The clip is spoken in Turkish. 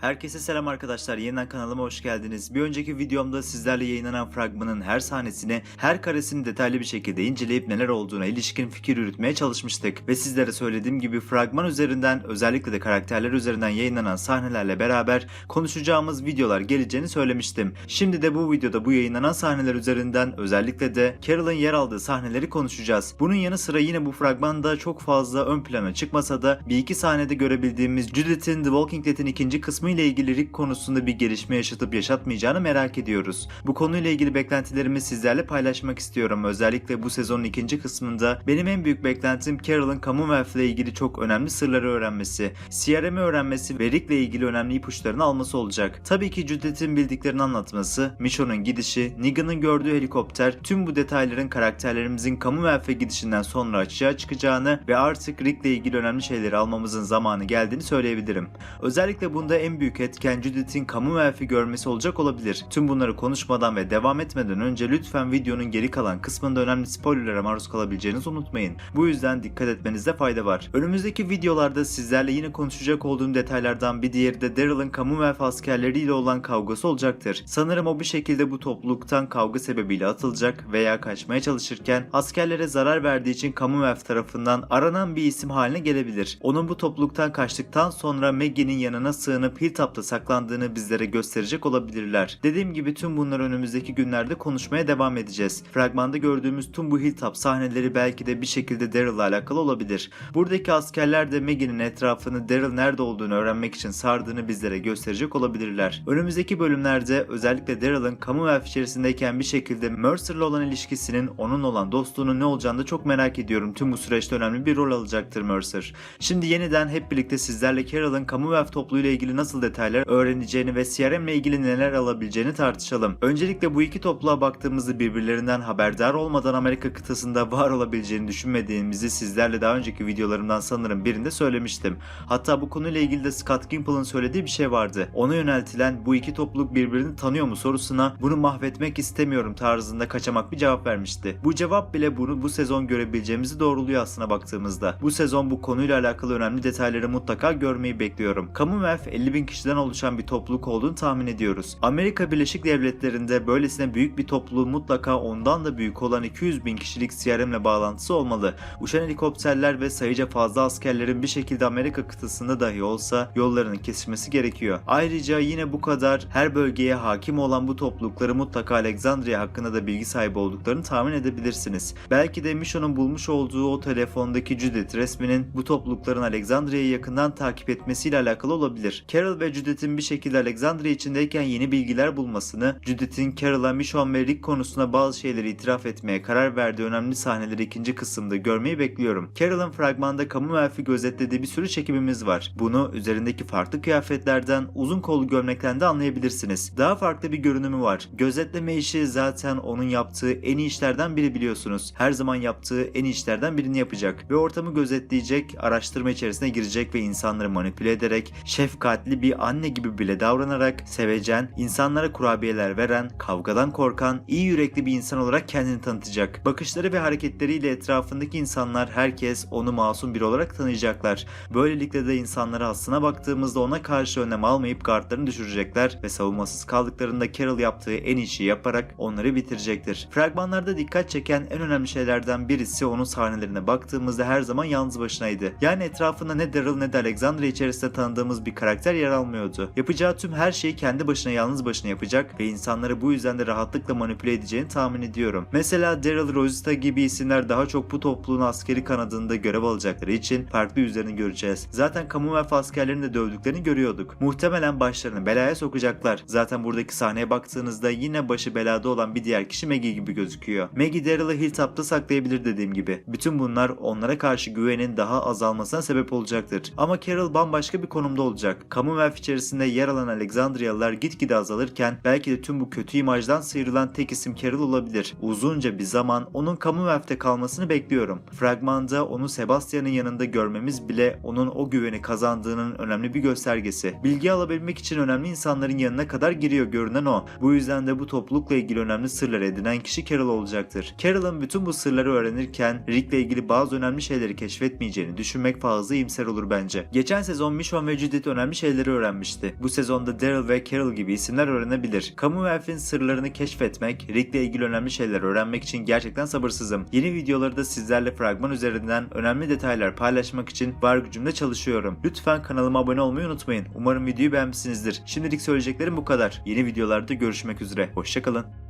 Herkese selam arkadaşlar. Yeniden kanalıma hoş geldiniz. Bir önceki videomda sizlerle yayınlanan fragmanın her sahnesini, her karesini detaylı bir şekilde inceleyip neler olduğuna ilişkin fikir yürütmeye çalışmıştık. Ve sizlere söylediğim gibi fragman üzerinden özellikle de karakterler üzerinden yayınlanan sahnelerle beraber konuşacağımız videolar geleceğini söylemiştim. Şimdi de bu videoda bu yayınlanan sahneler üzerinden özellikle de Carol'ın yer aldığı sahneleri konuşacağız. Bunun yanı sıra yine bu fragmanda çok fazla ön plana çıkmasa da bir iki sahnede görebildiğimiz Judith'in The Walking Dead'in ikinci kısmı ile ilgili Rick konusunda bir gelişme yaşatıp yaşatmayacağını merak ediyoruz. Bu konuyla ilgili beklentilerimi sizlerle paylaşmak istiyorum. Özellikle bu sezonun ikinci kısmında benim en büyük beklentim Carol'ın Commonwealth ile ilgili çok önemli sırları öğrenmesi, CRM'i öğrenmesi ve Rick'le ilgili önemli ipuçlarını alması olacak. Tabii ki Judith'in bildiklerini anlatması, Michonne'un gidişi, Negan'ın gördüğü helikopter, tüm bu detayların karakterlerimizin Commonwealth'e gidişinden sonra açığa çıkacağını ve artık Rick'le ilgili önemli şeyleri almamızın zamanı geldiğini söyleyebilirim. Özellikle bunda en büyük etken Judith'in Commonwealth'i görmesi olacak olabilir. Tüm bunları konuşmadan ve devam etmeden önce lütfen videonun geri kalan kısmında önemli spoilerlere maruz kalabileceğinizi unutmayın. Bu yüzden dikkat etmenizde fayda var. Önümüzdeki videolarda sizlerle yine konuşacak olduğum detaylardan bir diğeri de Daryl'ın Commonwealth askerleriyle olan kavgası olacaktır. Sanırım o bir şekilde bu topluluktan kavga sebebiyle atılacak veya kaçmaya çalışırken askerlere zarar verdiği için Commonwealth tarafından aranan bir isim haline gelebilir. Onun bu topluluktan kaçtıktan sonra Maggie'nin yanına sığınıp Hilltop'ta saklandığını bizlere gösterecek olabilirler. Dediğim gibi tüm bunlar önümüzdeki günlerde konuşmaya devam edeceğiz. Fragmanda gördüğümüz tüm bu Hilltop sahneleri belki de bir şekilde Daryl'la alakalı olabilir. Buradaki askerler de Maggie'nin etrafını Daryl nerede olduğunu öğrenmek için sardığını bizlere gösterecek olabilirler. Önümüzdeki bölümlerde özellikle Daryl'ın Commonwealth içerisindeyken bir şekilde Mercer'la olan ilişkisinin onun olan dostluğunun ne olacağını da çok merak ediyorum. Tüm bu süreçte önemli bir rol alacaktır Mercer. Şimdi yeniden hep birlikte sizlerle Carol'ın Commonwealth topluluğuyla ilgili nasıl detaylar öğreneceğini ve CRM ile ilgili neler alabileceğini tartışalım. Öncelikle bu iki topluluğa baktığımızda birbirlerinden haberdar olmadan Amerika kıtasında var olabileceğini düşünmediğimizi sizlerle daha önceki videolarımdan sanırım birinde söylemiştim. Hatta bu konuyla ilgili de Scott Gimple'ın söylediği bir şey vardı. Ona yöneltilen bu iki topluluk birbirini tanıyor mu sorusuna bunu mahvetmek istemiyorum tarzında kaçamak bir cevap vermişti. Bu cevap bile bunu bu sezon görebileceğimizi doğruluyor aslına baktığımızda. Bu sezon bu konuyla alakalı önemli detayları mutlaka görmeyi bekliyorum. Commonwealth 50 bin kişiden oluşan bir topluluk olduğunu tahmin ediyoruz. Amerika Birleşik Devletleri'nde böylesine büyük bir topluluğun mutlaka ondan da büyük olan 200 bin kişilik CRM'le bağlantısı olmalı. Uçan helikopterler ve sayıca fazla askerlerin bir şekilde Amerika kıtasında dahi olsa yollarının kesilmesi gerekiyor. Ayrıca yine bu kadar her bölgeye hakim olan bu toplulukları mutlaka Alexandria hakkında da bilgi sahibi olduklarını tahmin edebilirsiniz. Belki de Michonne'un bulmuş olduğu o telefondaki Judith resminin bu toplulukların Alexandria'yı yakından takip etmesiyle alakalı olabilir. Carol ve Judith'in bir şekilde Alexandria içindeyken yeni bilgiler bulmasını, Judith'in Carol'a Michonne ve Rick konusunda bazı şeyleri itiraf etmeye karar verdiği önemli sahneleri ikinci kısımda görmeyi bekliyorum. Carol'ın fragmanda Commonwealth'i gözetlediği bir sürü çekimimiz var. Bunu üzerindeki farklı kıyafetlerden, uzun kollu gömlekten de anlayabilirsiniz. Daha farklı bir görünümü var. Gözetleme işi zaten onun yaptığı en iyi işlerden biri biliyorsunuz. Her zaman yaptığı en iyi işlerden birini yapacak ve ortamı gözetleyecek, araştırma içerisine girecek ve insanları manipüle ederek, şefkatli bir anne gibi bile davranarak, sevecen, insanlara kurabiyeler veren, kavgadan korkan, iyi yürekli bir insan olarak kendini tanıtacak. Bakışları ve hareketleriyle etrafındaki insanlar herkes onu masum biri olarak tanıyacaklar. Böylelikle de insanlara aslına baktığımızda ona karşı önlem almayıp gardlarını düşürecekler ve savunmasız kaldıklarında Carol yaptığı en iyi şeyi yaparak onları bitirecektir. Fragmanlarda dikkat çeken en önemli şeylerden birisi onun sahnelerine baktığımızda her zaman yalnız başınaydı. Yani etrafında ne Daryl ne de Alexandria içerisinde tanıdığımız bir karakter yer almıyordu. Yapacağı tüm her şeyi kendi başına yalnız başına yapacak ve insanları bu yüzden de rahatlıkla manipüle edeceğini tahmin ediyorum. Mesela Daryl Rosita gibi isimler daha çok bu topluluğun askeri kanadında görev alacakları için farklı yüzlerini göreceğiz. Zaten Commonwealth askerlerini de dövdüklerini görüyorduk. Muhtemelen başlarını belaya sokacaklar. Zaten buradaki sahneye baktığınızda yine başı belada olan bir diğer kişi Maggie gibi gözüküyor. Maggie Daryl'ı Hilltop'ta saklayabilir dediğim gibi. Bütün bunlar onlara karşı güvenin daha azalmasına sebep olacaktır. Ama Carol bambaşka bir konumda olacak. Commonwealth içerisinde yer alan Alexandriyalılar gitgide azalırken belki de tüm bu kötü imajdan sıyrılan tek isim Carol olabilir. Uzunca bir zaman onun Commonwealth'te kalmasını bekliyorum. Fragmanda onu Sebastian'ın yanında görmemiz bile onun o güveni kazandığının önemli bir göstergesi. Bilgi alabilmek için önemli insanların yanına kadar giriyor görünen o. Bu yüzden de bu toplulukla ilgili önemli sırlar edinen kişi Carol olacaktır. Carol'ın bütün bu sırları öğrenirken Rick'le ilgili bazı önemli şeyleri keşfetmeyeceğini düşünmek fazla iyimser olur bence. Geçen sezon Michonne ve Judith önemli şeyleri isimleri öğrenmişti. Bu sezonda Daryl ve Carol gibi isimler öğrenebilir. Commonwealth'in sırlarını keşfetmek, Rick'le ilgili önemli şeyler öğrenmek için gerçekten sabırsızım. Yeni videoları da sizlerle fragman üzerinden önemli detaylar paylaşmak için var gücümle çalışıyorum. Lütfen kanalıma abone olmayı unutmayın. Umarım videoyu beğenmişsinizdir. Şimdilik söyleyeceklerim bu kadar. Yeni videolarda görüşmek üzere. Hoşçakalın.